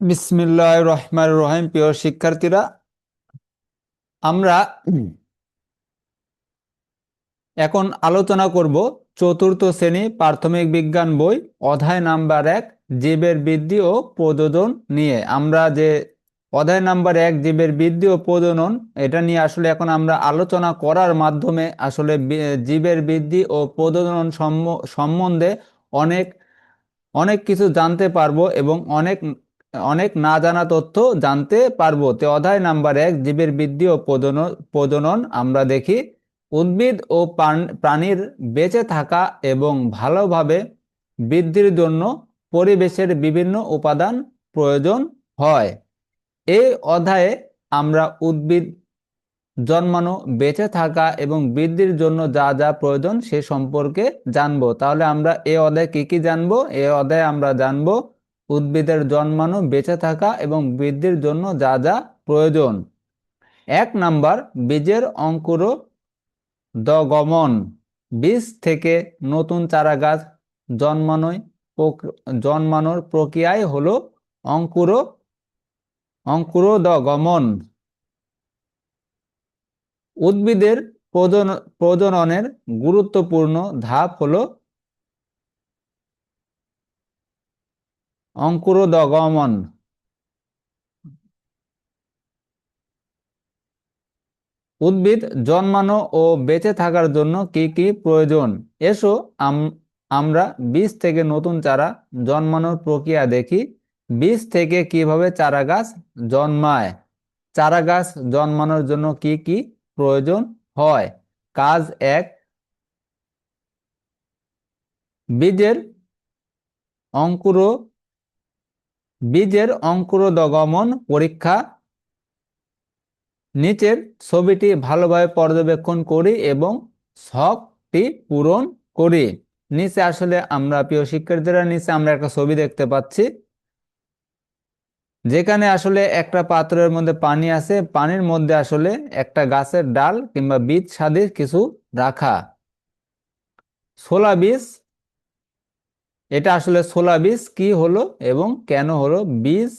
বিসমিল্লাহ রহমান রহিম। প্রিয় শিক্ষার্থীরা, আমরা এখন আলোচনা করব চতুর্থ শ্রেণি প্রাথমিক বিজ্ঞান বই, অধ্যায় নাম্বার এক, জীবের বৃদ্ধি ও প্রযোজন নিয়ে। আমরা যে অধ্যায় নাম্বার এক, জীবের বৃদ্ধি ও প্রজনন, এটা নিয়ে আসলে এখন আমরা আলোচনা করার মাধ্যমে আসলে জীবের বৃদ্ধি ও প্রজনন সম্বন্ধে অনেক অনেক কিছু জানতে পারব এবং অনেক অনেক না জানা তথ্য জানতে পারব। তে অধ্যায় নাম্বার এক, জীবের বৃদ্ধি ও প্রজনন আমরা দেখি, উদ্ভিদ ও প্রাণীর বেঁচে থাকা এবং ভালোভাবে বৃদ্ধির জন্য পরিবেশের বিভিন্ন উপাদান প্রয়োজন হয়। এই অধ্যায়ে আমরা উদ্ভিদ জন্মানো, বেঁচে থাকা এবং বৃদ্ধির জন্য যা যা প্রয়োজন সে সম্পর্কে জানব। তাহলে আমরা এ অধ্যায় কি কি জানব? এ অধ্যায়ে আমরা জানব উদ্ভিদের জন্মানো, বেঁচে থাকা এবং বৃদ্ধির জন্য যা যা প্রয়োজন। এক নাম্বার, বীজের অঙ্কুর দগমন বীজ থেকে নতুন চারা গাছ জন্মানোয় জন্মানোর প্রক্রিয়ায় হলো অঙ্কুর, অঙ্কুরোদগমন। উদ্ভিদের প্রজননের গুরুত্বপূর্ণ ধাপ হলো অঙ্কুরোদগমন উদ্ভিদ জন্মানো ও বেঁচে থাকার জন্য কি কি প্রয়োজন? এসো আমরা বীজ থেকে নতুন চারা জন্মানোর প্রক্রিয়া দেখি। বীজ থেকে কীভাবে চারা গাছ জন্মায়? চারা গাছ জন্মানোর জন্য কি কি প্রয়োজন হয়? কাজ এক, বীজের অঙ্কুর বীজের অঙ্কুরোদগমন পরীক্ষা। নিচের ছবিটি ভালোভাবে পর্যবেক্ষণ করি এবং শখটি পূরণ করি। নিচে আসলে আমরা, প্রিয় শিক্ষার্থীরা, নিচে আমরা একটা ছবি দেখতে পাচ্ছি। যেখানে আসলে একটা পাত্রের মধ্যে পানি আছে, পানির মধ্যে আসলে একটা গাছের ডাল কিংবা বীজ সাদির কিছু রাখা। ছোলা বীজ এটা আসলে ছোলা বীজ, কি হলো এবং কেন হলো? বীজ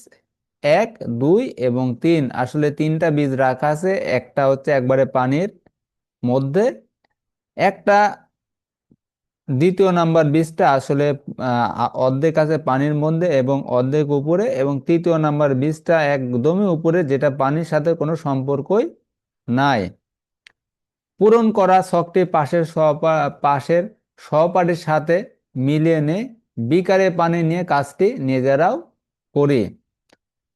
এক, দুই এবং তিন। আসলে তিনটা বীজ রাখা আছে, একটা হচ্ছে একবারে পানির মধ্যে। একটা দ্বিতীয় নাম্বার বীজটা আসলে অর্ধেক আছে পানির মধ্যে এবং অর্ধেক উপরে এবং তৃতীয় নাম্বার বীজটা একদমই উপরে, যেটা পানির সাথে কোনো সম্পর্কই নাই। পূরণ করা শখটি পাশের সহপা, পাশের সহপাঠীর সাথে মিলিয়ে নে। বিকারে পানি নিয়ে কাজটি নিজেরাও করি।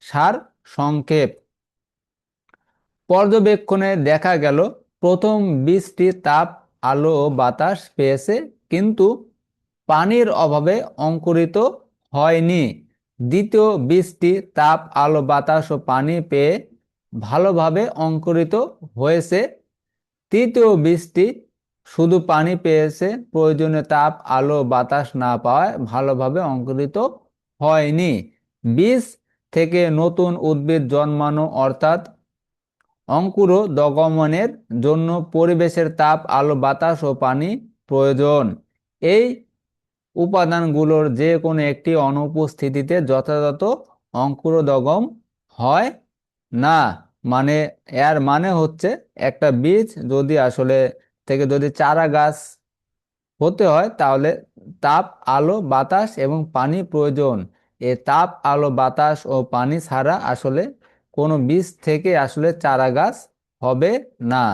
সার সংক্ষেপ। পর্যবেক্ষণে দেখা গেল, প্রথম বীজটি তাপ, আলো ও বাতাস পেয়েছে, কিন্তু পানির অভাবে অঙ্কুরিত হয়নি। দ্বিতীয় বীজটি তাপ, আলো, বাতাস ও পানি পেয়ে ভালোভাবে অঙ্কুরিত হয়েছে। তৃতীয় বীজটি শুধু পানি পেয়েছে প্রয়োজনীয় তাপ, আলো, বাতাস না পাওয়ায় ভালোভাবে অঙ্কুরিত হয়নি। বীজ থেকে নতুন উদ্ভিদ জন্মানো অর্থাৎ অঙ্কুর দগমনের জন্য পরিবেশের তাপ, আলো, বাতাস ও পানি প্রয়োজন। এই উপাদানগুলোর যে কোনো একটি অনুপস্থিতিতে যথাযথ অঙ্কুরোদগম হয় না। মানে এর মানে হচ্ছে একটা বীজ যদি আসলে থেকে যদি চারা গাছ হতে হয়, তাহলে তাপ, আলো, বাতাস এবং পানি প্রয়োজন। এ তাপ, আলো, বাতাস ও পানি ছাড়া আসলে কোনো বীজ থেকে আসলে চারা গাছ হবে না।